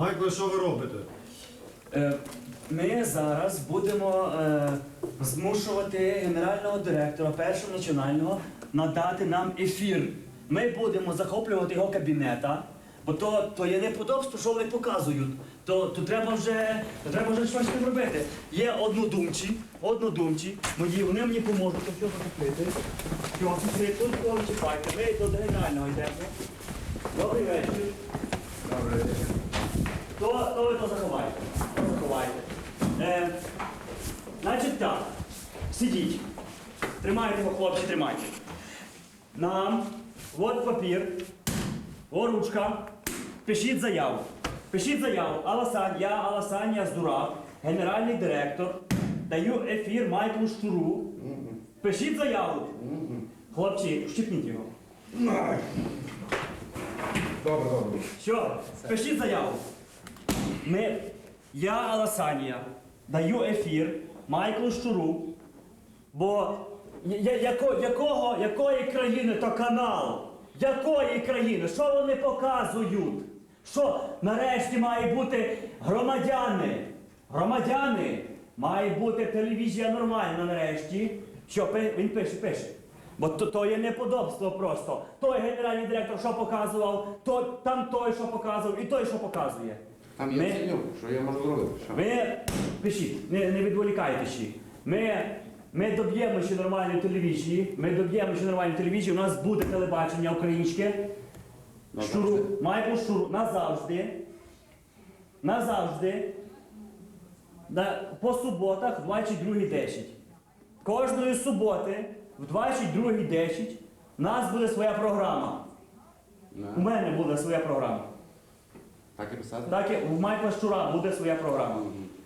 Майкле, що ви робите? Е, Ми зараз будемо е, змушувати генерального директора першого національного надати нам ефір. Ми будемо захоплювати його кабінета, бо то, то є неподобство, що вони показують. То, то треба вже то треба вже щось робити. Є однодумці, однодумці, мої, вони мені поможуть то все закрити. Що, закрити, тут кого чекайте, ми до генерального йдемо. Добрий вечір. Добре. То, то ви то заховайте. То заховайте. Е, значить так. Сидіть. Тримайте його, хлопці, тримайте. Нам, от папір, от ручка. Пишіть заяву. Пишіть заяву. Аласан, я Аласанія Здурак, генеральний директор. Даю ефір Майклу Штуру. Пишіть заяву. Хлопці, щипніть його. Добре, добре. Що? Пишіть заяву. Ми, я Аласанія, даю ефір Майклу Щуру, бо я, яко, якого, якої країни то канал? Якої країни? Що вони показують? Що нарешті має бути громадяни? Громадяни! Має бути телевізія нормальна нарешті. Що він пише, пише. Бо то, то є неподобство просто. Той генеральний директор, що показував, то, там той, що показував, і той, що показує. Там є Ми- цінюк, що я можу зробити? Що? ви пишіть, не, не відволікайте ще. Ми, ми доб'ємо ще нормальної телевізії. Ми доб'ємо ще нормальної телевізії. У нас буде телебачення українське. Щуру, Назавжди. Майкл Щуру, назавжди. Назавжди. На, по суботах в 22.10. Кожної суботи в 22.10 у нас буде своя програма. У мене буде своя програма. Так і писати? Так і в Майкла Щура буде своя програма.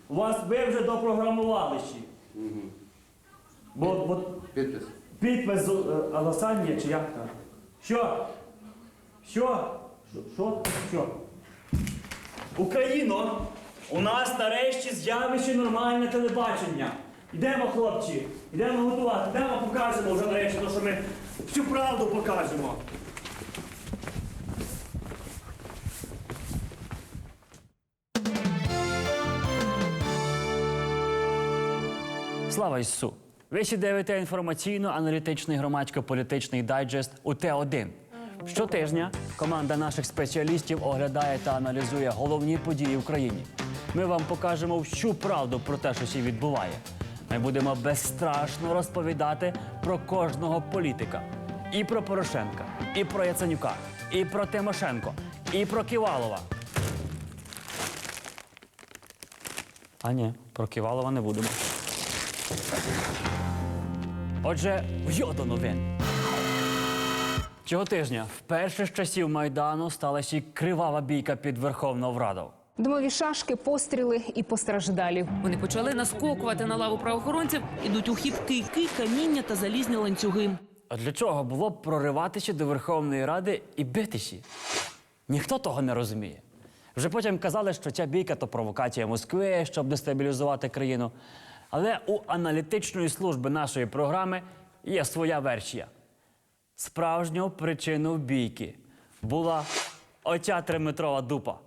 У вас ви вже допрограмували ще. Угу. Бо, бо Підпис. підпис з- е, Аласанія чи як там? Що? Що? Що? Що? Що? Україно, у нас нарешті з'явище нормальне телебачення. Йдемо, хлопці, йдемо готувати, йдемо покажемо вже нарешті, то, що ми всю правду покажемо. Слава Ісусу! Ви ще дивите інформаційно-аналітичний громадсько-політичний дайджест УТ-1. Щотижня команда наших спеціалістів оглядає та аналізує головні події в країні. Ми вам покажемо всю правду про те, що ще відбуває. Ми будемо безстрашно розповідати про кожного політика. І про Порошенка, і про Яценюка, і про Тимошенко, і про Ківалова. А ні, про Ківалова не будемо. Отже, в'йо до новин. Цього тижня вперше з часів Майдану сталася й кривава бійка під Верховною Радою. Димові шашки, постріли і постраждалі. Вони почали наскокувати на лаву правоохоронців, ідуть у хід кийки, каміння та залізні ланцюги. А для чого було б прориватися до Верховної Ради і битися? Ніхто того не розуміє. Вже потім казали, що ця бійка то провокація Москви, щоб дестабілізувати країну. Але у аналітичної служби нашої програми є своя версія. Справжньою причиною бійки була оця триметрова дупа.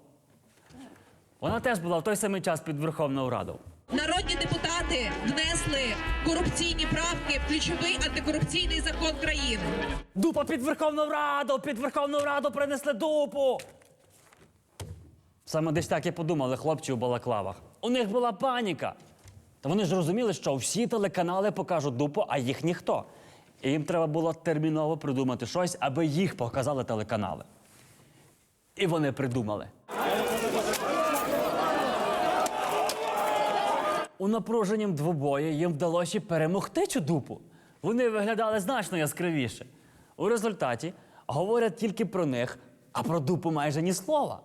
Вона теж була в той самий час під Верховною Радою. Народні депутати внесли корупційні правки в ключовий антикорупційний закон країни. Дупа під Верховну Раду! Під Верховну Раду принесли дупу! Саме десь так і подумали хлопці у балаклавах. У них була паніка. Та вони ж розуміли, що всі телеканали покажуть дупу, а їх ніхто. І їм треба було терміново придумати щось, аби їх показали телеканали. І вони придумали. У напруженням двобої їм вдалося перемогти цю дупу. Вони виглядали значно яскравіше. У результаті говорять тільки про них, а про дупу майже ні слова.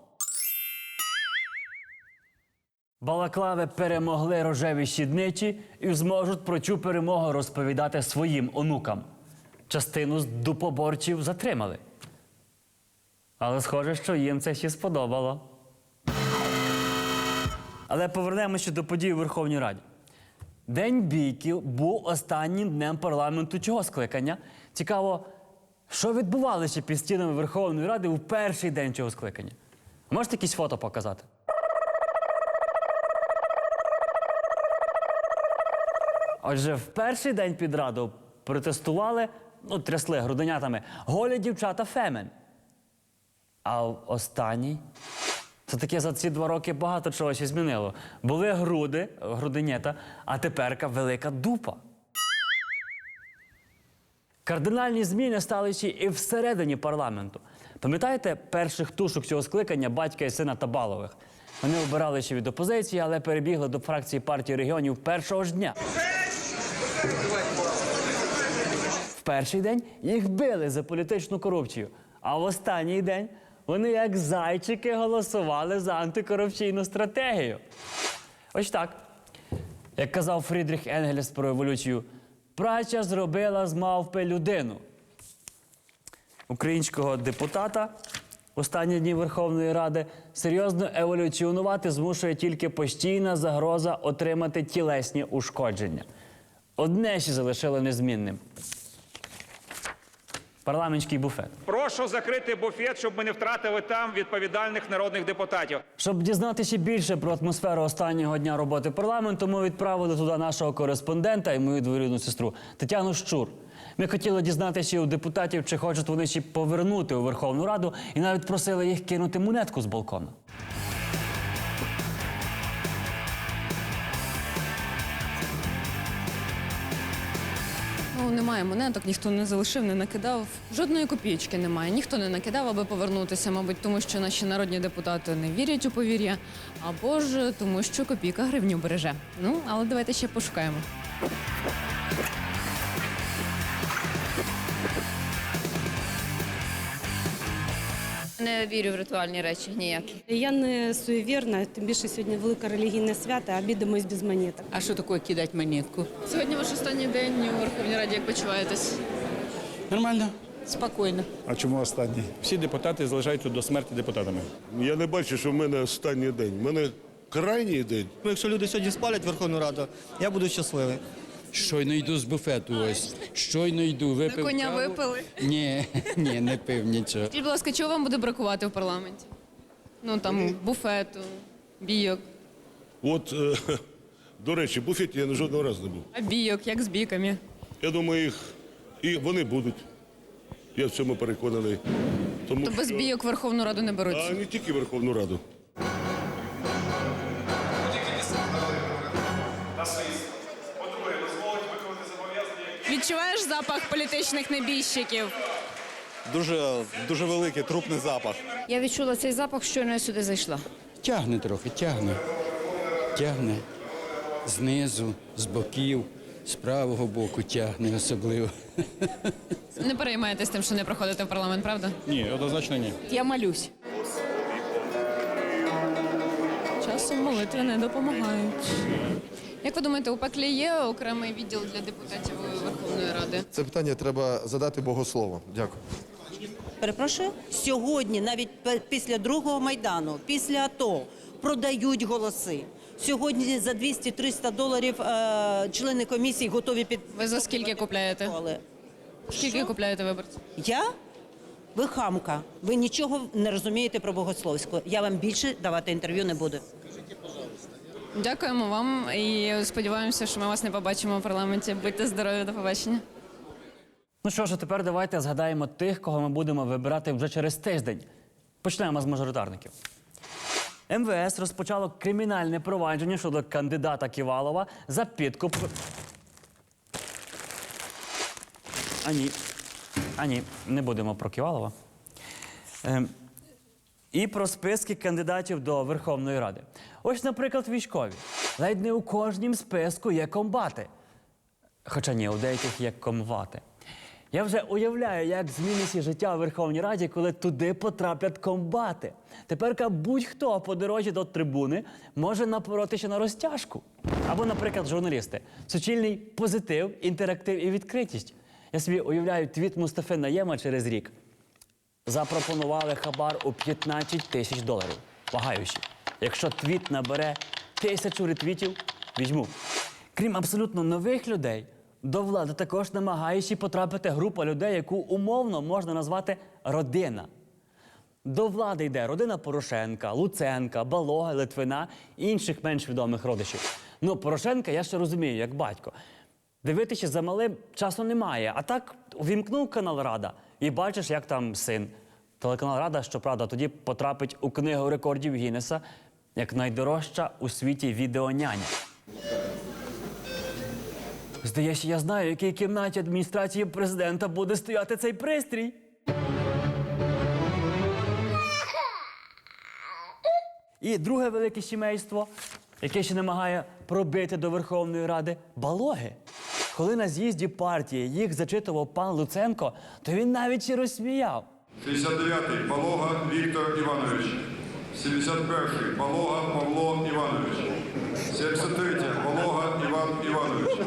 Балаклави перемогли рожеві щідничі і зможуть про цю перемогу розповідати своїм онукам. Частину з дупоборців затримали. Але схоже, що їм це ще сподобало. Але повернемося до подій у Верховній Раді. День бійки був останнім днем парламенту цього скликання. Цікаво, що відбувалося під стінами Верховної Ради у перший день цього скликання. Можете якісь фото показати? Отже, в перший день під раду протестували, ну, трясли груденятами, голі дівчата Фемен. А в останній це таке за ці два роки багато чого ще змінило. Були груди, груденята, а теперка велика дупа. Кардинальні зміни стали ще і всередині парламенту. Пам'ятаєте перших тушок цього скликання батька і сина Табалових? Вони обирали ще від опозиції, але перебігли до фракції партії регіонів першого ж дня. В перший день їх били за політичну корупцію, а в останній день вони, як зайчики, голосували за антикорупційну стратегію. Ось так. Як казав Фрідріх Енгельс про еволюцію, праця зробила з мавпи людину. Українського депутата в останні дні Верховної Ради серйозно еволюціонувати змушує тільки постійна загроза отримати тілесні ушкодження. Одне ще залишило незмінним. Парламентський буфет. Прошу закрити буфет, щоб ми не втратили там відповідальних народних депутатів. Щоб дізнатися більше про атмосферу останнього дня роботи парламенту, ми відправили туди нашого кореспондента і мою двоюрідну сестру Тетяну Щур. Ми хотіли дізнатися у депутатів, чи хочуть вони ще повернути у Верховну Раду, і навіть просили їх кинути монетку з балкона. Ну, немає монеток, ніхто не залишив, не накидав. Жодної копійки немає. Ніхто не накидав, аби повернутися, мабуть, тому що наші народні депутати не вірять у повір'я, або ж тому, що копійка гривню береже. Ну, але давайте ще пошукаємо. Не вірю в ритуальні речі ніякі. Я не суєвірна, тим більше сьогодні велике релігійне свято, а обідимось без монеток. А що таке кидати монетку? Сьогодні ваш останній день у Верховній Раді. Як почуваєтесь? Нормально, спокійно. А чому останній? Всі депутати залишаються до смерті депутатами. Я не бачу, що в мене останній день. У мене крайній день. Якщо люди сьогодні спалять Верховну Раду, я буду щасливий. Щойно йду з буфету ось. Щойно йду, випив коня каву. випили? Ні, ні, не пив нічого. Скажіть, будь ласка, чого вам буде бракувати в парламенті? Ну там буфету, бійок. От, е, до речі, буфеті я жодного разу не був. А бійок, як з бійками? Я думаю, їх і вони будуть. Я в цьому переконаний. Тому То без що- бійок Верховну Раду не беруть. А не тільки Верховну Раду. Відчуваєш запах політичних небіжчиків? Дуже, дуже великий трупний запах. Я відчула цей запах, щойно я сюди зайшла. Тягне трохи, тягне. Тягне. Знизу, з боків, з правого боку тягне особливо. Не переймаєтесь тим, що не проходите в парламент, правда? Ні, однозначно ні. Я малюсь. Часом молитви не допомагають. Як ви думаєте, у пеклі є окремий відділ для депутатів Верховної Ради? Це питання треба задати богослову. Дякую. Перепрошую, сьогодні, навіть після другого майдану, після АТО, продають голоси. Сьогодні за 200-300 доларів е, члени комісії готові під Ви за скільки купляєте? Скільки купляєте виборців? Я? Ви хамка. Ви нічого не розумієте про богословську. Я вам більше давати інтерв'ю не буду. Дякуємо вам і сподіваємося, що ми вас не побачимо в парламенті. Будьте здорові, до побачення. Ну що ж, а тепер давайте згадаємо тих, кого ми будемо вибирати вже через тиждень. Почнемо з мажоритарників. МВС розпочало кримінальне провадження щодо кандидата Ківалова за підкуп. А ні. А ні, не будемо про Ківалова. Ем, і про списки кандидатів до Верховної Ради. Ось, наприклад, військові. Ледь не у кожнім списку є комбати. Хоча ні, у деяких є комвати. Я вже уявляю, як зміниться життя у Верховній Раді, коли туди потраплять комбати. Тепер будь-хто по дорозі до трибуни може напоротися на розтяжку. Або, наприклад, журналісти. Суцільний позитив, інтерактив і відкритість. Я собі уявляю твіт Мустафи Наєма через рік. Запропонували хабар у 15 тисяч доларів. Вагаючи. Якщо твіт набере тисячу ретвітів, візьму. Крім абсолютно нових людей, до влади також намагаючи потрапити група людей, яку умовно можна назвати родина. До влади йде родина Порошенка, Луценка, Балога, Литвина і інших менш відомих родичів. Ну, Порошенка я ще розумію, як батько. Дивитися за малим часу немає. А так увімкнув канал Рада і бачиш, як там син. Телеканал Рада, щоправда, тоді потрапить у книгу рекордів Гіннеса як найдорожча у світі відеоняня. Здається, я знаю, в якій кімнаті адміністрації президента буде стояти цей пристрій. І друге велике сімейство, яке ще намагає пробити до Верховної Ради балоги. Коли на з'їзді партії їх зачитував пан Луценко, то він навіть ще розсміяв. 69-й Полога Віктор Іванович. 71-й Полога Павло Іванович. 73-я Полога Іван Іванович.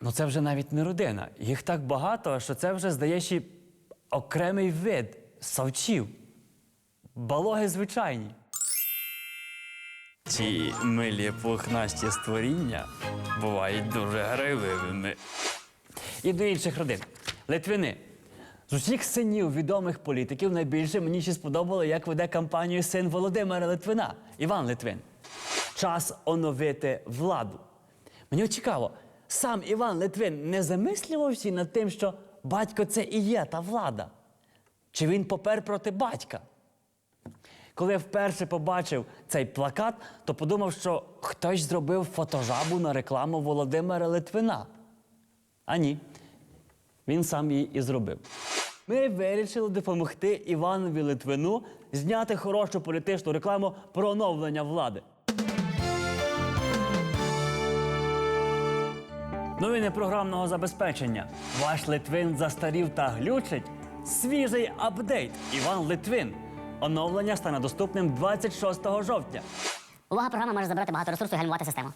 Ну це вже навіть не родина. Їх так багато, що це вже здається окремий вид савчів. Балоги звичайні. Ці милі пухнасті створіння бувають дуже гривими. І до інших родин. Литвини. З усіх синів відомих політиків найбільше мені ще сподобало, як веде кампанію син Володимира Литвина, Іван Литвин. Час оновити владу. Мені цікаво, сам Іван Литвин не замислювався над тим, що батько це і є та влада. Чи він попер проти батька? Коли я вперше побачив цей плакат, то подумав, що хтось зробив фотожабу на рекламу Володимира Литвина. А ні, він сам її і зробив. Ми вирішили допомогти Іванові Литвину зняти хорошу політичну рекламу про оновлення влади. Новини програмного забезпечення. Ваш Литвин застарів та глючить. Свіжий апдейт. Іван Литвин. Оновлення стане доступним 26 жовтня. Увага, програма може забрати багато ресурсу і гальмувати систему.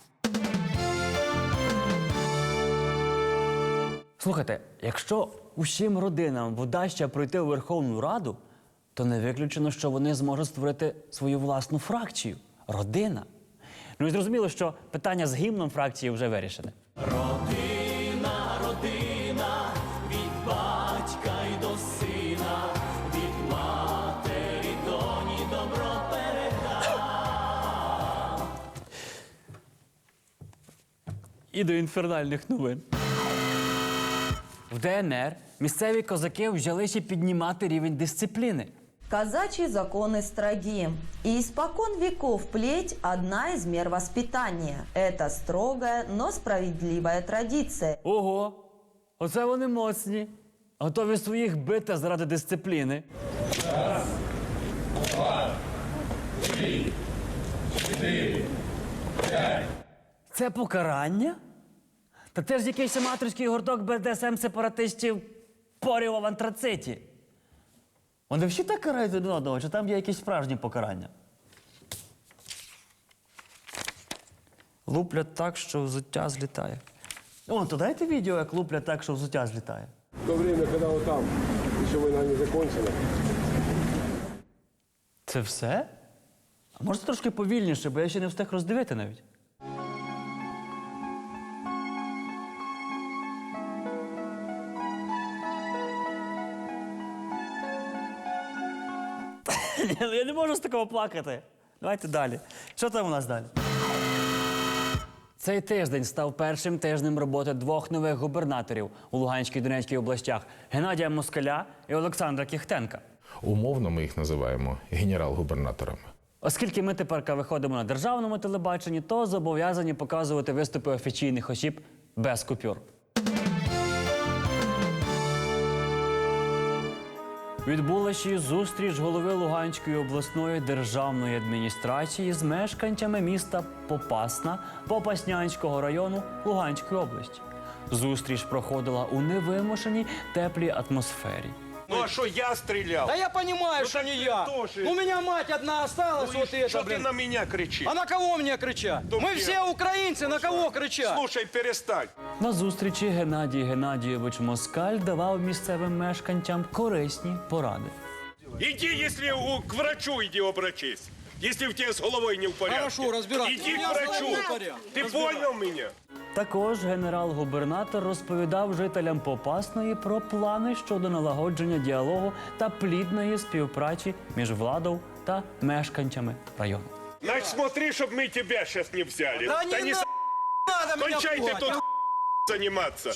Слухайте, якщо усім родинам вдасться пройти у Верховну Раду, то не виключено, що вони зможуть створити свою власну фракцію родина. Ну і зрозуміло, що питання з гімном фракції вже вирішене. І до інфернальних новин. В ДНР місцеві козаки взялися піднімати рівень дисципліни. Казачьи законы строги. И испокон веков плеть – одна из мер воспитания. Это строгая, но справедливая традиция. Ого! Оце вони моцні. Готові своїх бити заради дисципліни. Це покарання? Та це ж якийсь аматорський гурток БДСМ сепаратистів поріва в антрациті. Вони всі так карають один одного, чи там є якісь справжні покарання? Луплять так, що взуття злітає. О, то дайте відео, як луплять так, що взуття злітає. В то время, вот там еще война не закончена, Це все? А може трошки повільніше, бо я ще не встиг роздивити навіть. Я не можу з такого плакати. Давайте далі. Що там у нас далі? Цей тиждень став першим тижнем роботи двох нових губернаторів у Луганській і Донецькій областях Геннадія Москаля і Олександра Кіхтенка. Умовно ми їх називаємо генерал-губернаторами. Оскільки ми тепер виходимо на державному телебаченні, то зобов'язані показувати виступи офіційних осіб без купюр. Відбулася ще зустріч голови Луганської обласної державної адміністрації з мешканцями міста Попасна Попаснянського району Луганської області. Зустріч проходила у невимушеній теплій атмосфері. Ну а что я стрелял? Да я понимаю, Ну что так не ты я. тоже. У меня мать одна осталась, Ну и вот это, что ты блин. на меня кричишь? А на кого мне кричать? Да Мы где? все украинцы, на кого кричать? Слушай, перестань. На зустрічі Геннадій Геннадійович Москаль давав місцевим мешканцям корисні поради. Иди, если у- к врачу иди обратись. Если у тебя с головой не в порядке. Хорошо, разбираюсь. Иди У меня к с врачу. головой в порядке. Ты Разбираюсь. понял меня? Також генерал-губернатор розповідав жителям Попасної про плани щодо налагодження діалогу та плідної співпраці між владою та мешканцями району. Значит, смотри, чтобы мы тебя сейчас не взяли. Да не с- надо меня Кончайте пугать, тут а? заниматься.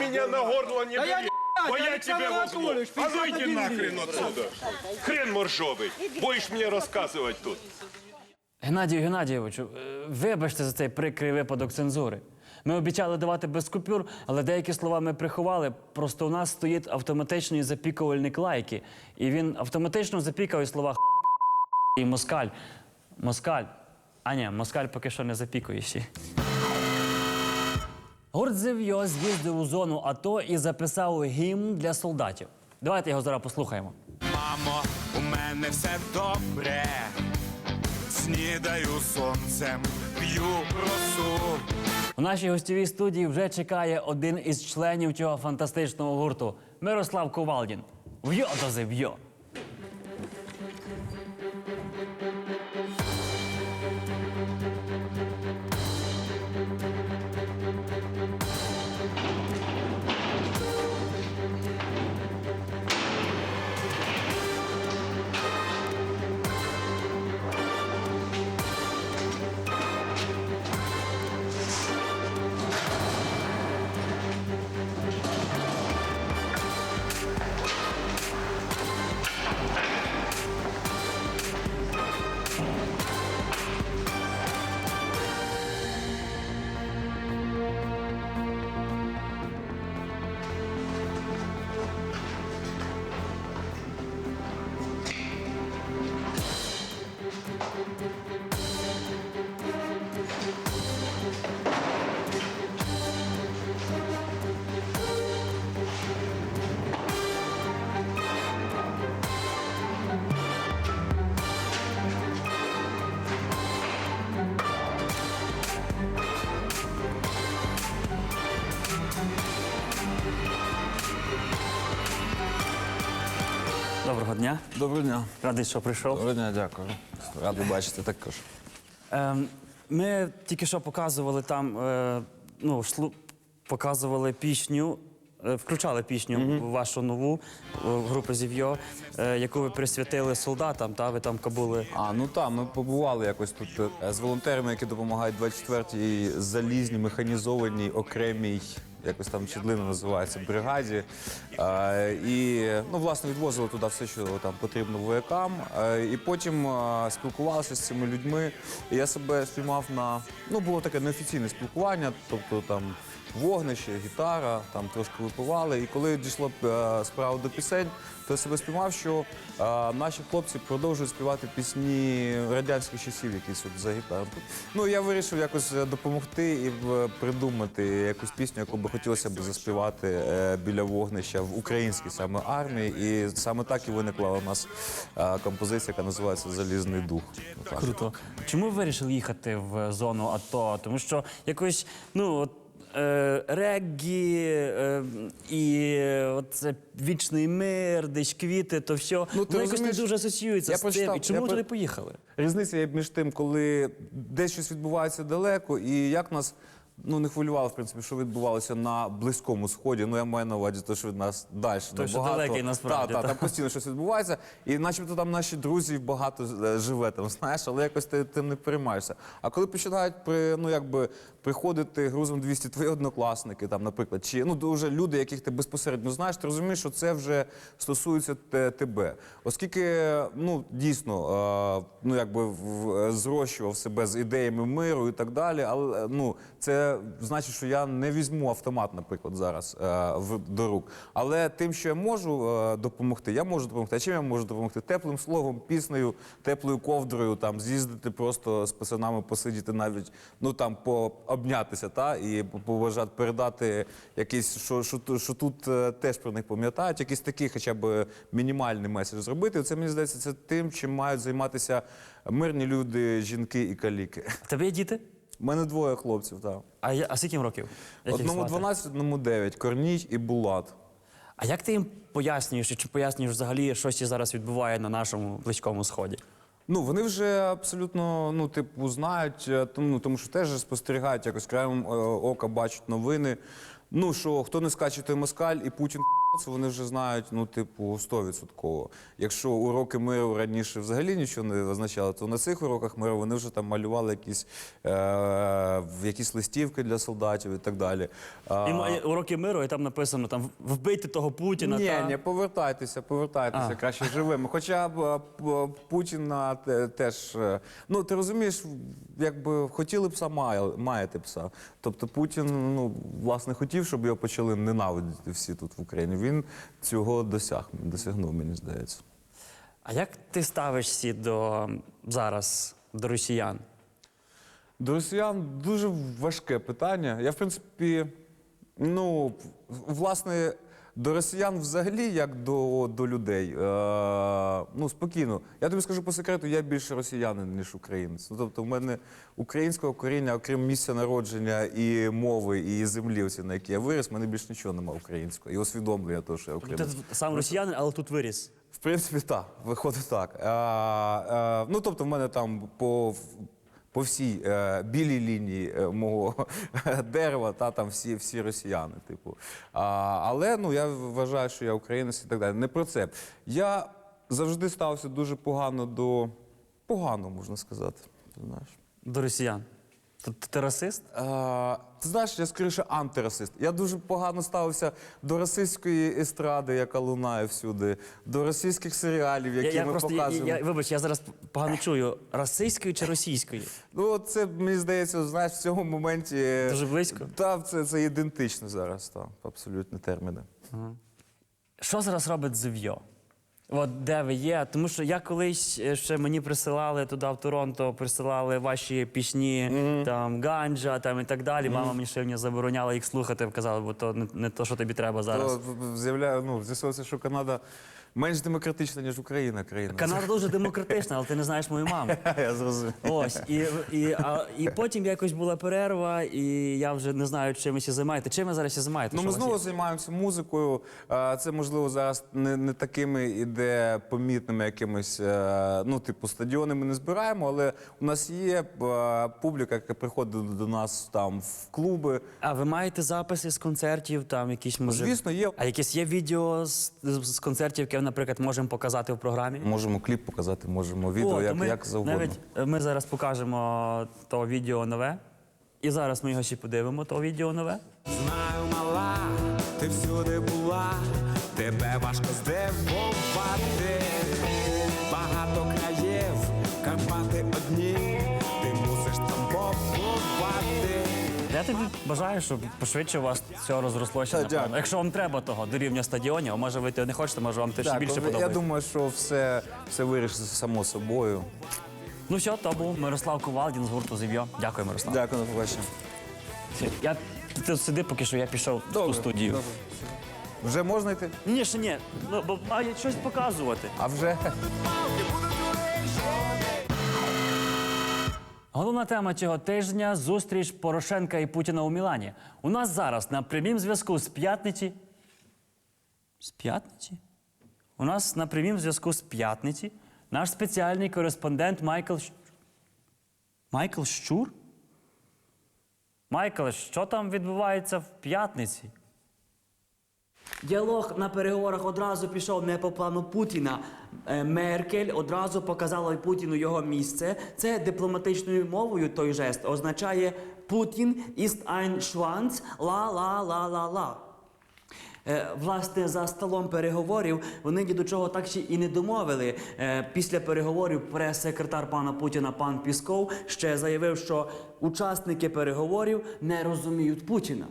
Меня на горло не Да я бери. не Бо знаю, я Александр тебе возьму. Анатольевич, А ну 51 иди нахрен гривен. отсюда. Хрен моржовый. Будешь мне рассказывать тут. Геннадію Геннадійовичу, е, вибачте за цей прикрий випадок цензури. Ми обіцяли давати без купюр, але деякі слова ми приховали. Просто у нас стоїть автоматичний запікувальник лайки. І він автоматично запікав слова і москаль. Москаль. А ні, москаль поки що не запікує ще. Гурт Зев'йо з'їздив у зону АТО і записав гімн для солдатів. Давайте його зараз послухаємо. Мамо, у мене все добре. Снідаю сонцем, п'ю росу. У нашій гостєвій студії вже чекає один із членів цього фантастичного гурту Мирослав Ковалдін. В'йо до зев'йо. Доброго дня. Доброго дня. Радий, що прийшов. Доброго дня, дякую. Радий бачити також. Ем, ми тільки що показували там, е, ну, шлу, показували пісню, е, включали пісню вашу нову е, групи Зів'йо, е, яку ви присвятили солдатам, та ви там кабули. А, ну так, ми побували якось тут е, з волонтерами, які допомагають 24-й залізній механізованій окремій, якось там чідлина називається, бригаді. І ну, власне відвозили туди все, що там потрібно воякам. І потім спілкувалися з цими людьми. І я себе спіймав на ну було таке неофіційне спілкування, тобто там. Вогнище, гітара, там трошки випивали. І коли дійшло е, справа до пісень, то я себе спіймав, що е, наші хлопці продовжують співати пісні радянських часів, якісь от за гітару. Ну я вирішив якось е, допомогти і придумати якусь пісню, яку би хотілося б заспівати біля вогнища в українській саме армії. І саме так і виникла у нас композиція, яка називається Залізний дух. Круто. Чому ви вирішили їхати в зону АТО? Тому що якось, ну, от, е, реггі е, і оце це вічний мир, десь квіти, то все. Ну, ти Воно якось не розумієш, дуже асоціюється я з тим. І чому я ви по- туди поїхали? Різниця є між тим, коли десь щось відбувається далеко, і як нас ну не хвилювало, в принципі, що відбувалося на близькому сході. Ну я маю на увазі, те, що від нас далі Той, що далекий, насправді, Та, та, та. там постійно щось відбувається, і начебто там наші друзі багато е, живе там, знаєш, але якось ти тим не переймаєшся. А коли починають при ну якби приходити грузом 200 твої однокласники, там, наприклад, чи ну дуже люди, яких ти безпосередньо знаєш, ти розумієш, що це вже стосується те- тебе. Оскільки ну дійсно е, ну якби в- зрощував себе з ідеями миру і так далі, але е, ну це значить, що я не візьму автомат, наприклад, зараз е, в до рук. Але тим, що я можу е, допомогти, я можу допомогти. А чим я можу допомогти? Теплим словом, піснею, теплою ковдрою, там з'їздити просто з пацанами, посидіти навіть, ну там пообнятися, та і побажати передати якийсь, що, що, що тут е, теж про них пам'ятають, якийсь такий, хоча б мінімальний меседж зробити. Це мені здається, це тим, чим мають займатися мирні люди, жінки і каліки. В тебе є діти? У мене двоє хлопців, так. А, я, а скільки їм років? Як їх Одному звати? 12, одному 9. Корній і Булат. А як ти їм пояснюєш, і чи пояснюєш взагалі, що ще зараз відбуває на нашому близькому сході? Ну, вони вже абсолютно, ну, типу, знають, е, тому, тому що теж спостерігають, якось краєм е, ока бачать новини. Ну, що хто не скаче, той москаль, і Путін це вони вже знають, ну, типу, 100%. Якщо уроки миру раніше взагалі нічого не означали, то на цих уроках миру вони вже там малювали якісь, е, якісь листівки для солдатів і так далі. І ма- уроки миру, і там написано там вбити того Путіна. ні, та... ні, повертайтеся, повертайтеся А. краще живими. Хоча б Путіна теж. е, Ну, ти розумієш, якби хотіли пса, має- маєте пса. Тобто Путін, ну, власне, хотів, щоб його почали ненавидіти всі тут в Україні. Він цього досяг, досягнув, мені здається. А як ти ставишся до зараз до росіян? До росіян дуже важке питання. Я, в принципі, ну, власне, до росіян взагалі, як до, до людей, е, ну, спокійно. Я тобі скажу по секрету, я більше росіянин, ніж українець. Ну, тобто, в мене українського коріння, окрім місця народження і мови, і землі, оці, на якій я виріс, в мене більше нічого немає українського. І усвідомлення того, що я Ти сам росіянин, але тут виріс. В принципі, так, виходить так. А, е, ну, тобто, в мене там по, по всій е, білій лінії е, мого дерева, та там всі, всі росіяни, типу. А, але ну, я вважаю, що я українець і так далі. Не про це. Я завжди ставився дуже погано до погано, можна сказати. Ти знаєш. До росіян. Ти, ти расист? А, ти знаєш, я скоріше антирасист. Я дуже погано ставився до російської естради, яка лунає всюди, до російських серіалів, які ми я, показуємо. я, вибач, я зараз погано чую. Расистською чи російською? Ну, от це мені здається, знаєш, в цьому моменті Дуже близько? Так, це, це ідентично зараз, так, абсолютні терміни. Що зараз робить Зев'йо? От де ви є? Тому що я колись е, ще мені присилали туди в Торонто, присилали ваші пісні, там ганджа там і так далі. Мама мені ще мені забороняла їх слухати, казала, бо то не, не то, що тобі треба зараз. То з'являє, ну, з'ясується, що Канада менш демократична, ніж Україна країна. Канада дуже демократична, але ти не знаєш мою маму. Я зрозумів. Ось і, і, а, і потім якось була перерва, і я вже не знаю, чим ви ще займаєте. Чим ви зараз ще займаєте? Ну, ми знову є? займаємося музикою. Це можливо зараз не, не такими іде помітними якимись, е, ну, типу, стадіони ми не збираємо, але у нас є е, публіка, яка приходить до нас там в клуби. А ви маєте записи з концертів, там якісь може. Звісно, є. А якісь є відео з, з концертів, які, наприклад, можемо показати в програмі? Можемо кліп показати, можемо відео, О, як, ми, як завгодно. Навіть е, ми зараз покажемо то відео нове. І зараз ми його ще подивимо, то відео нове. Знаю, мала, ти всюди була, тебе важко здивувати. Багато країв, Карпати одні, Я тобі бажаю, щоб пошвидше у вас все розрослося. Та, напевно. дякую. Якщо вам треба того до рівня стадіонів, може ви не хочете, може вам те ще Так, більше я подобається. думаю, що все, все вирішиться само собою. Ну все, то був Мирослав Ковалдін з гурту Зів'йо. Дякую, Мирослав. Дякую, на побачення. Я ти тут сиди, поки що я пішов ту студію. добре. Вже можна йти? Ні, ще ні. Ну, бо маю щось показувати. А вже. Головна тема цього тижня зустріч Порошенка і Путіна у Мілані. У нас зараз на прямім зв'язку з п'ятниці. З п'ятниці? У нас на прямім зв'язку з п'ятниці наш спеціальний кореспондент Майкл. Щ- Майкл Щур? Майкл, що там відбувається в п'ятниці? Діалог на переговорах одразу пішов не по плану Путіна. Е, Меркель одразу показала Путіну його місце. Це дипломатичною мовою той жест означає Путін ist ein Schwanz, ла-ла-ла-ла-ла. Е, Власне, за столом переговорів вони ні до чого так ще і не домовили. Е, Після переговорів прес-секретар пана Путіна пан Пісков ще заявив, що учасники переговорів не розуміють Путіна.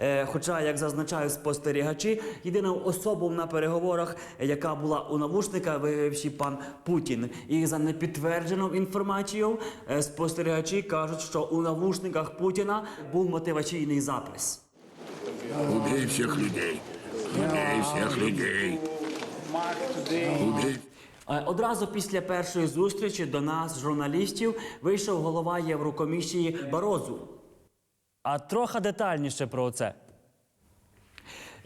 Е, Хоча, як зазначають спостерігачі, єдиною особою на переговорах, е, яка була у навушника, виявивши пан Путін. І за непідтвердженою інформацією, е, спостерігачі кажуть, що у навушниках Путіна був мотиваційний запис. Убей всех людей. Убей всех людей. Убей. Е, Одразу після першої зустрічі до нас, журналістів, вийшов голова Єврокомісії Барозу. А трохи детальніше про це.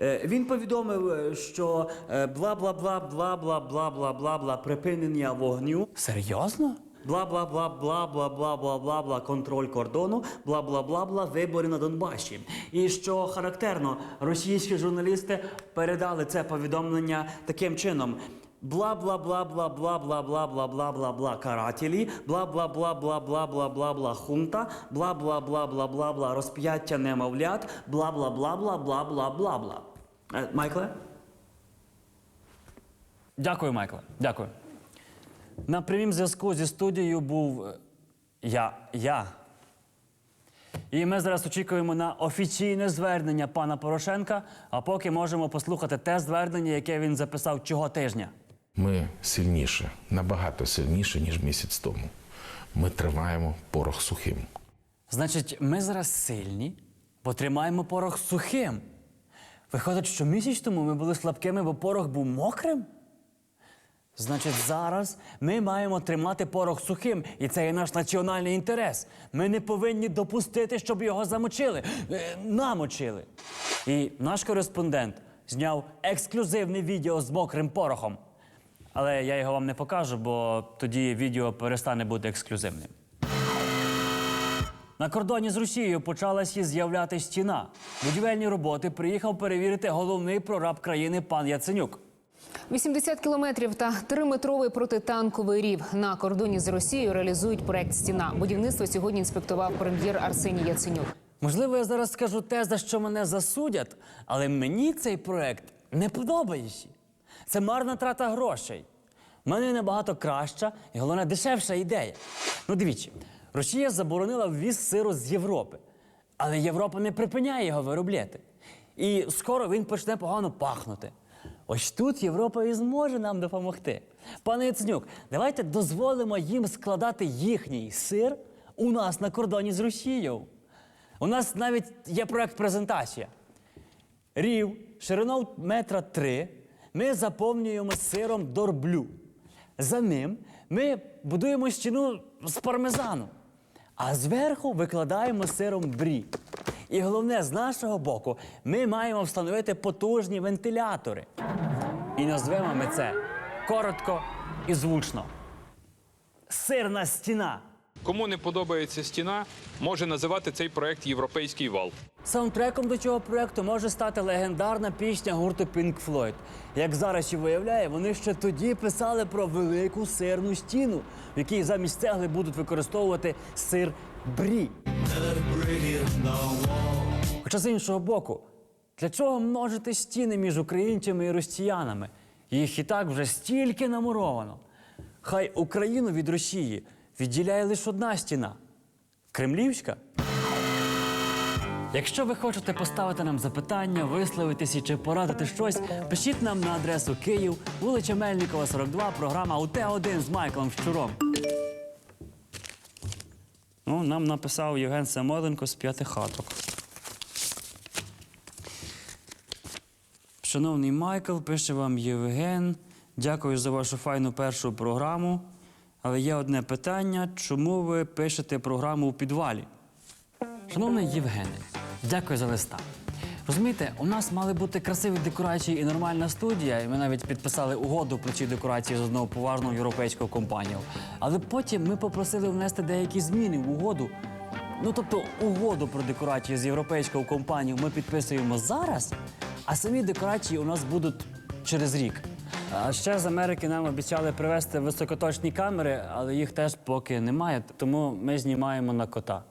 Е, Він повідомив, е, що бла бла бла бла бла бла бла бла бла припинення вогню. Серйозно? Бла бла бла бла бла бла бла бла бла контроль кордону, бла бла бла бла вибори на Донбасі. І що характерно, російські журналісти передали це повідомлення таким чином. Бла бла бла бла бла бла бла бла бла бла бла карателі, бла бла бла бла бла бла бла бла хунта, бла бла бла бла бла бла розп'яття немовлят, бла бла бла бла бла бла бла бла. Е, Майкле? Дякую, Майкле. Дякую. На прямім зв'язку зі студією був е, я. я. І ми зараз очікуємо на офіційне звернення пана Порошенка, а поки можемо послухати те звернення, яке він записав цього тижня. Ми сильніше, набагато сильніше, ніж місяць тому. Ми тримаємо порох сухим. Значить, ми зараз сильні, бо тримаємо порох сухим. Виходить, що місяць тому ми були слабкими, бо порох був мокрим? Значить, зараз ми маємо тримати порох сухим, і це є наш національний інтерес. Ми не повинні допустити, щоб його замочили, е, намочили. І наш кореспондент зняв ексклюзивне відео з мокрим порохом. Але я його вам не покажу, бо тоді відео перестане бути ексклюзивним. На кордоні з Росією почалася з'являти стіна. Будівельні роботи приїхав перевірити головний прораб країни пан Яценюк. 80 кілометрів та 3-метровий протитанковий рів на кордоні з Росією реалізують проект Стіна. Будівництво сьогодні інспектував прем'єр Арсеній Яценюк. Можливо, я зараз скажу те, за що мене засудять, але мені цей проект не подобається. Це марна трата грошей. У мене набагато краща і головне дешевша ідея. Ну, дивіться, Росія заборонила ввіз сиру з Європи, але Європа не припиняє його виробляти. І скоро він почне погано пахнути. Ось тут Європа і зможе нам допомогти. Пане Яценюк, давайте дозволимо їм складати їхній сир у нас на кордоні з Росією. У нас навіть є проект презентація. Рів шириною метра три ми заповнюємо сиром дорблю. За ним ми будуємо стіну з пармезану, а зверху викладаємо сиром брі. І головне, з нашого боку, ми маємо встановити потужні вентилятори. І назвемо ми це коротко і звучно. Сирна стіна. Кому не подобається стіна, може називати цей проект Європейський вал. Саундтреком до цього проекту може стати легендарна пісня гурту Pink Floyd. Як зараз і виявляє, вони ще тоді писали про велику сирну стіну, в якій замість цегли будуть використовувати сир брі. Хоча з іншого боку, для чого множити стіни між українцями і росіянами? Їх і так вже стільки намуровано. Хай Україну від Росії відділяє лише одна стіна Кремлівська. Якщо ви хочете поставити нам запитання, висловитися чи порадити щось, пишіть нам на адресу Київ, вулиця Мельникова, 42, програма УТ1 з Майклом Щуром. Ну, нам написав Євген Самоленко з п'яти хаток. Шановний Майкл, пише вам Євген. Дякую за вашу файну першу програму. Але є одне питання: чому ви пишете програму у підвалі? Шановний Євгене, дякую за листа. Розумієте, у нас мали бути красиві декорації і нормальна студія, і ми навіть підписали угоду про ці декорації з одного поважного європейського компанію. Але потім ми попросили внести деякі зміни в угоду. Ну тобто, угоду про декорації з європейською компанією ми підписуємо зараз, а самі декорації у нас будуть через рік. А ще з Америки нам обіцяли привезти високоточні камери, але їх теж поки немає, тому ми знімаємо на кота.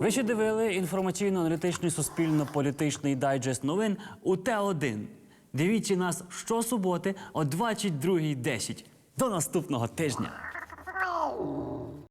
Ви ще дивили інформаційно-аналітичний суспільно-політичний дайджест новин у Т1. Дивіться нас щосуботи о 22.10. До наступного тижня.